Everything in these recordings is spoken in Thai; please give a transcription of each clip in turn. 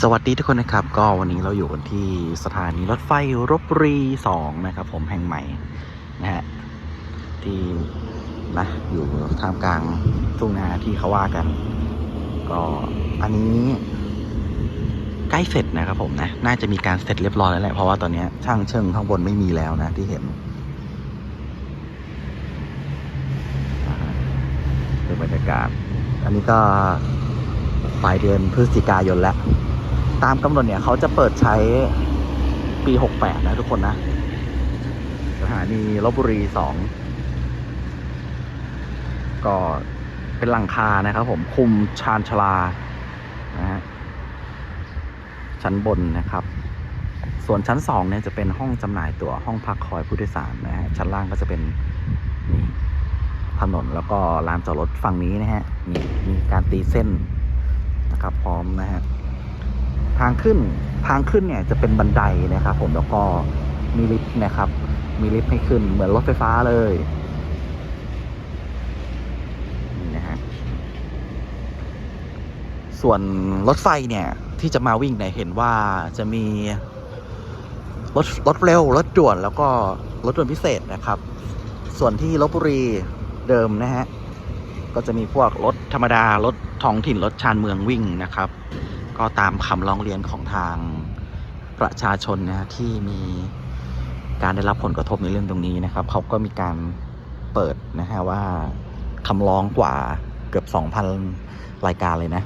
สวัสดีทุกคนนะครับ ก็วันนี้เราอยู่กันที่สถานีรถไฟรบรีสองนะครับ ผมแห่งใหม่นะฮะที่นะอยู่ท่ามกลางทุ่งนาที่เขาว่ากัน ก็อันนี้ใกล้เสร็จนะครับผมนะ น่าจะมีการเสร็จเรียบร้อยแล้วแหละเพราะว่าตอนนี้ช่างเชิงข้างบนไม่มีแล้วนะที่เห็นดูบรรยากาศ อันนี้ก็ปลายเดือนพฤศจิกายนแล้ว ตามกำหนดเนี่ยเขาจะเปิดใช้ปี 68 นะทุกคนนะ สถานีลบบุรี 2 ก็เป็นหลังคานะครับผม คุมชานชาลานะฮะชั้นบนนะครับ ส่วนชั้น 2 เนี่ยจะเป็นห้องจำหน่ายตั๋วห้องพักคอยผู้โดยสารนะฮะ ชั้นล่างก็จะเป็นนี่ถนนแล้วก็ลานจอดรถฝั่งนี้นะฮะ มีมีการตีเส้นนะครับพร้อมนะฮะางขึ้น ทางขึ้นเนี่ยจะเป็นบันไดนะครับ ผมแล้วก็มีลิฟต์นะครับ มีลิฟต์ให้ขึ้นเหมือนรถไฟฟ้าเลยนะฮะส่วนรถไฟเนี่ยที่จะมาวิ่งเนี่ยเห็นว่าจะมีรถรถเร็วรถด่วนแล้วก็รถด่วนพิเศษนะครับ ส่วนที่ลบบุรีเดิมนะฮะก็จะมีพวกรถธรรมดารถท้องถิ่นรถชานเมืองวิ่งนะครับ ก็ตามคำร้องเรียนของทางประชาชนนะที่มีการได้รับผลกระทบในเรื่องตรงนี้นะครับ เขาก็มีการเปิดนะฮะว่าคำร้องกว่าเกือบ 2,000 รายการเลยนะ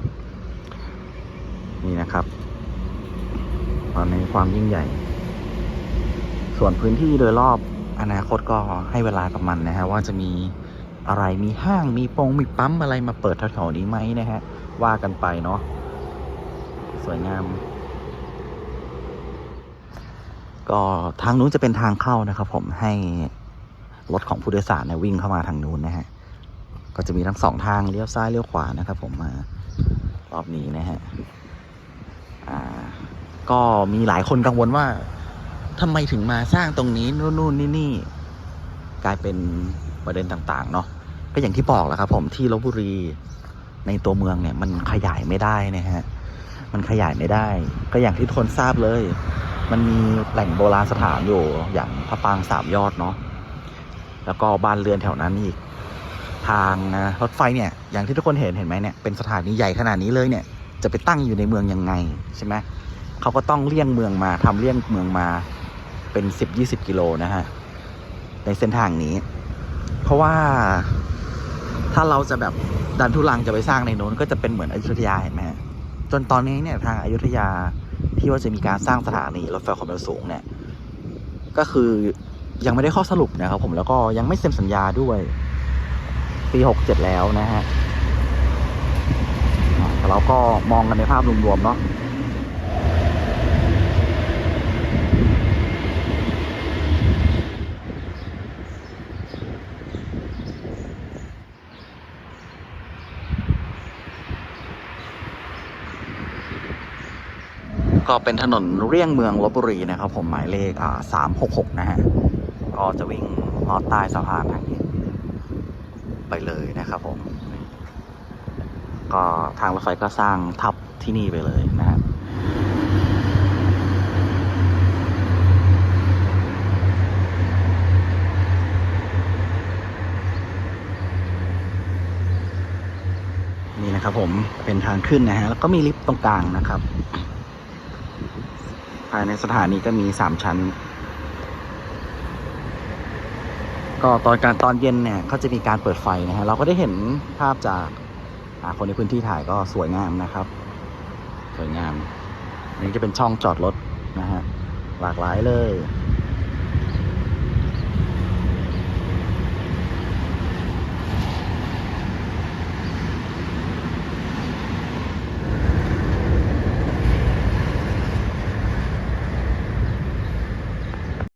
นี่นะครับในความยิ่งใหญ่ ส่วนพื้นที่โดยรอบอนาคตก็ให้เวลากับมันนะฮะว่าจะมีอะไรมีห้างมีปงมีปั๊มอะไรมาเปิดแถวๆนี้ไหมนะฮะว่ากันไปเนาะ สวยงาม ก็ทางนู้นจะเป็นทางเข้านะครับ ผมให้รถของผู้โดยสารเนี่ยวิ่งเข้ามาทางนู้นนะฮะ ก็จะมีทั้งสองทางเลี้ยวซ้ายเลี้ยวขวานะครับผมมารอบนี้นะฮะก็มีหลายคนกังวลว่าทำไมถึงมาสร้างตรงนี้นู่นนี่นี่กลายเป็นประเด็นต่าง ๆ เนาะก็อย่างที่บอกแหล้วครับ ผมที่ลบบุรีในตัวเมืองเนี่ย มันขยายไม่ได้นะฮะ มันขยายไม่ได้ ก็อย่างที่ทุกคนทราบเลย มันมีแหล่งโบราณสถานอยู่อย่างพระปางสามยอดเนาะแล้วก็บ้านเรือนแถวนั้นอีก ทางนะรถไฟเนี่ย อย่างที่ทุกคนเห็นเห็นไหมเนี่ยเป็นสถานีใหญ่ขนาดนี้เลยเนี่ย จะไปตั้งอยู่ในเมืองยังไงใช่ไหมเขาก็ต้องเลี่ยงเมืองมาทำเลี่ยงเมืองมาเป็นสิบยี่สิบกิโลนะฮะในเส้นทางนี้ เพราะว่าถ้าเราจะแบบดันทุลังจะไปสร้างในโน้นก็จะเป็นเหมือนอยุธยาเห็นไหมฮะ จนตอนนี้เนี่ยทางอายุทยาที่ว่าจะมีการสร้างสถานีรถไฟความเร็วสูงเนี่ย ก็คือยังไม่ได้ข้อสรุปนะครับผมแล้วก็ยังไม่เซ็นสัญญาด้วยปีหกเจ็ดแล้วนะฮะแต่เราก็มองกันในภาพรวมๆเนาะ ก็เป็นถนนเลี่ยงเมืองลบบุรีนะครับ ผมหมายเลขอ่าสามหกหกนะฮะก็จะวิ่งลอดใต้สะพานทางนี้ไปเลยนะครับผม ก็ทางรถไฟก็สร้างทับที่นี่ไปเลยนะฮะนี่นะครับผมเป็นทางขึ้นนะฮะแล้วก็มีลิฟต์ตรงกลางนะครับ ภายในสถานีก็มีสามชั้น ก็ตอนการตอนเย็นเนี่ยเขาจะมีการเปิดไฟนะฮะเราก็ได้เห็นภาพจากาคนในพื้นที่ถ่ายก็สวยงามนะครับ สวยงาม นี่จะเป็นช่องจอดรถนะฮะหลากหลายเลย